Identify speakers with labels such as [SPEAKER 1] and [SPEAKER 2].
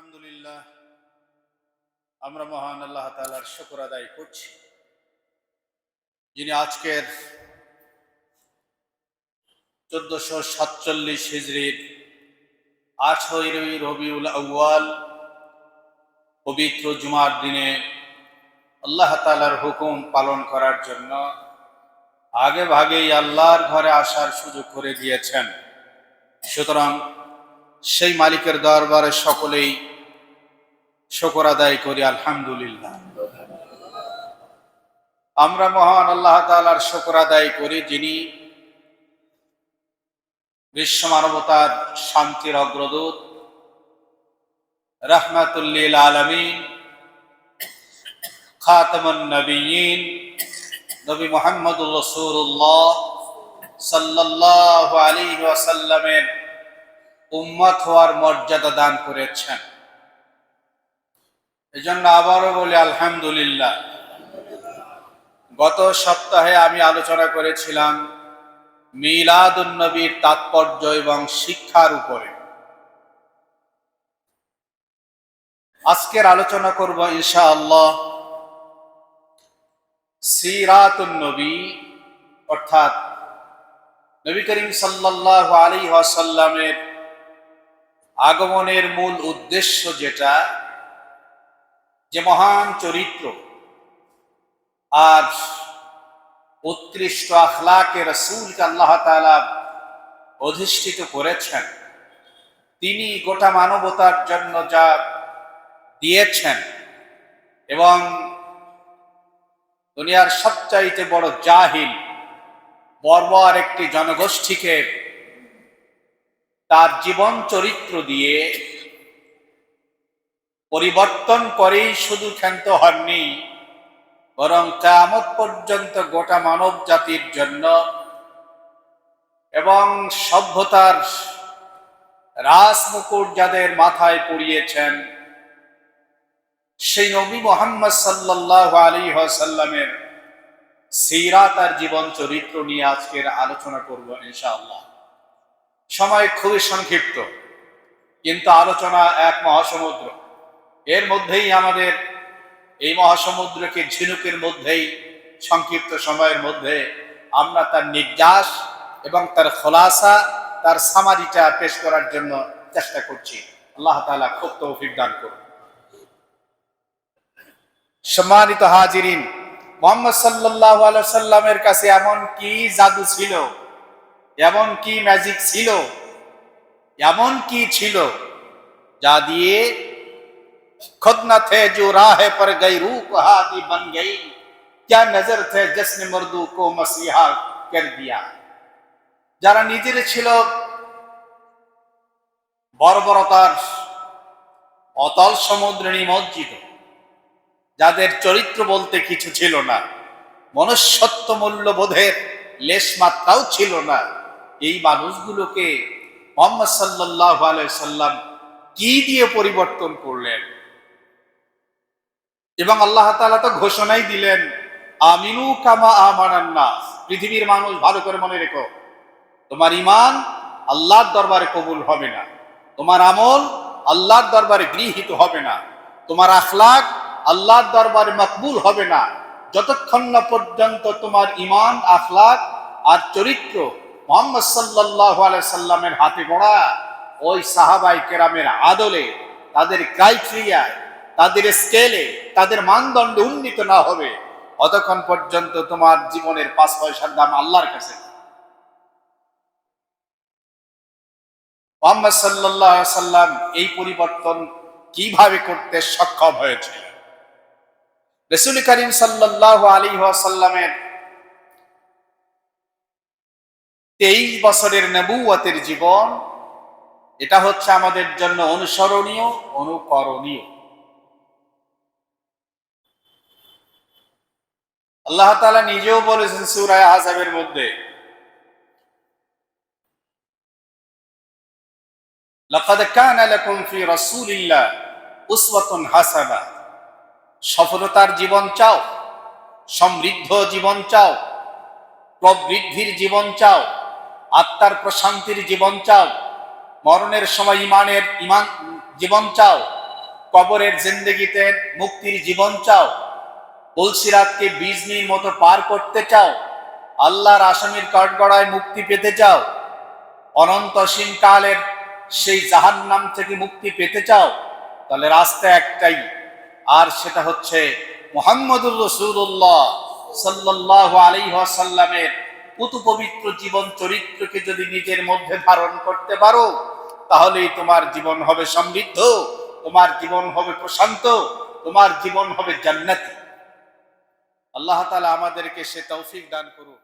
[SPEAKER 1] আলহামদুলিল্লাহ, আমরা মহান আল্লাহ তালার শুকর আদায় করছি। যিনি আজকের চোদ্দশো সাতচল্লিশ হিজড়ির আঠেরোই রবিউল পবিত্র জুমার দিনে আল্লাহ তালার হুকুম পালন করার জন্য আগে ভাগেই আল্লাহর ঘরে আসার সুযোগ করে দিয়েছেন। সুতরাং সেই মালিকের দরবারে সকলেই শকর আদায় করি, আলহামদুলিল্লাহ। আমরা মহান আল্লাহ তালার শকর আদায় করি, যিনি বিশ্ব মানবতার শান্তির অগ্রদূত। রহমাতুল্লিল আলমিন, খাতমুন নবী মোহাম্মদুল রসুল্লাহ সাল্লাহ আলী ওয়াসাল্লামের উম্মত হওয়ার মর্যাদা দান করেছেন। এজন্য আবারও বলি, আলহামদুলিল্লাহ। গত সপ্তাহে আমি আলোচনা করেছিলাম মিলাদুন্নবীর তাৎপর্য এবং শিক্ষার উপরে। আজকের আলোচনা করব ইনশাআল্লাহ সিরাতুন্নবী অর্থাৎ নবী করিম সাল্লাহ আলী ওয়াসাল্লামের আগমনের মূল উদ্দেশ্য যেটা যে মহান চরিত্র আর উৎকৃষ্ট আখলাকে রসুলকে আল্লাহ তালা অধিষ্ঠিত করেছেন। তিনি গোটা মানবতার জন্য যা দিয়েছেন এবং দুনিয়ার সবচাইতে বড় জাহিল বর্বর একটি জনগোষ্ঠীকে তার জীবন চরিত্র দিয়ে পরিবর্তন করেই শুধু ক্ষান্ত হননি, বরং কামত পর্যন্ত গোটা মানব জাতির জন্য এবং সভ্যতার রাসমুকুট যাদের মাথায় পড়িয়েছেন, সেই নবী মোহাম্মদ সাল্লাহ আলী সাল্লামের সিরা তার জীবন চরিত্র নিয়ে আজকের আলোচনা করব ইনশাআল্লাহ। সময় খুবই সংক্ষিপ্ত, কিন্তু আলোচনা এক মহাসমুদ্র। এর মধ্যেই আমাদের এই মহাসমুদ্রকে ঝিনুকের মধ্যেই, সংক্ষিপ্ত সময়ের মধ্যে আমরা তার নির্যাস এবং তার খোলাসা, তার সামারিটা পেশ করার জন্য চেষ্টা করছি। আল্লাহ তালা খুব তৌফিক দান করুন। সম্মানিত হাজিরিন, মোহাম্মদ সাল্লাহ সাল্লামের কাছে এমন কি জাদু ছিল? এমন কি ম্যাজিক ছিল? এমন কি ছিল? যা দিয়ে खुद न थे जो राह पर गई रूप हादी बन गई क्या नजर थे जिसने मर्दू को मसीहा कर दिया যারা নিজের ছিল বর্বরতার অতল সমুদ্রে নিমজ্জিত যাদের চরিত্র বলতে কিছু ছিল না মনুষ্যত্ব মূল্যবোধের লেশ মাত্রাও ছিল না এই মানুষগুলোকে মোহাম্মদ সাল্লাহ সাল্লাম কি দিয়ে পরিবর্তন করলেন এবং আল্লাহ তালা তো ঘোষণাই দিলেন, আমিনু কামা আমানান্না পৃথিবীর মানুষ ভালো করে মনে রেখো, তোমার ইমান আল্লাহর দরবারে কবুল হবে না, তোমার আমল আল্লাহর দরবারে গৃহীত হবে না, তোমার আখলাক আল্লাহর দরবারে মকবুল হবে না। যতক্ষণ না পর্যন্ত তোমার ইমান আখলাক আর চরিত্র মোহাম্মদ সাল্লাহ সাল্লামের হাতে গড়া, ওই সাহাবাই কেরামের আদলে, তাদের ক্রাইটেরিয়ায় তাদের স্কেলে তাদের মানদণ্ডে উন্নীত না হবে, অতক্ষণ পর্যন্ত তোমার জীবনের পাঁচ পয়সার দাম আল্লাহর কাছে। মোহাম্মদ সাল্লাহ সাল্লাম এই পরিবর্তন কীভাবে করতে সক্ষম হয়েছে? রসুল করিম সাল্লাহ আলী সাল্লামের তেইশ বছরের নবুয়তের জীবন, এটা হচ্ছে আমাদের জন্য অনুসরণীয়, অনুকরণীয়। আল্লাহ তালা নিজেও বলেছেন সুরায় আহসাবের মধ্যে, লাকাদ কানা ফি রাসূলিল্লাহ উসওয়াতুন হাসানা। সফলতার জীবন চাও, সমৃদ্ধ জীবন চাও, প্রবৃদ্ধির জীবন চাও, আত্মার প্রশান্তির জীবন চাও, মরণের সময় ইমানের, ইমান, জীবন চাও, কবরের জিন্দগিতে মুক্তির জীবন চাও তুলসিরাতকে বিজনির মতো পার করতে চাও? আল্লাহর আসামির কাঠগড়ায় মুক্তি পেতে চাও? অনন্তসীম কালের সেই জাহান্নাম থেকে মুক্তি পেতে চাও? তাহলে রাস্তা একটাই, আর সেটা হচ্ছে মোহাম্মদুর রসুল্লাহ সাল্লাহ আলাইসাল্লামের পুতু পবিত্র জীবন চরিত্রকে যদি নিজের মধ্যে ধারণ করতে পারো, তাহলেই তোমার জীবন হবে সমৃদ্ধ, তোমার জীবন হবে প্রশান্ত, তোমার জীবন হবে জান্নাতি। আল্লাহ তালা আমাদেরকে সে তৌফিক দান করুন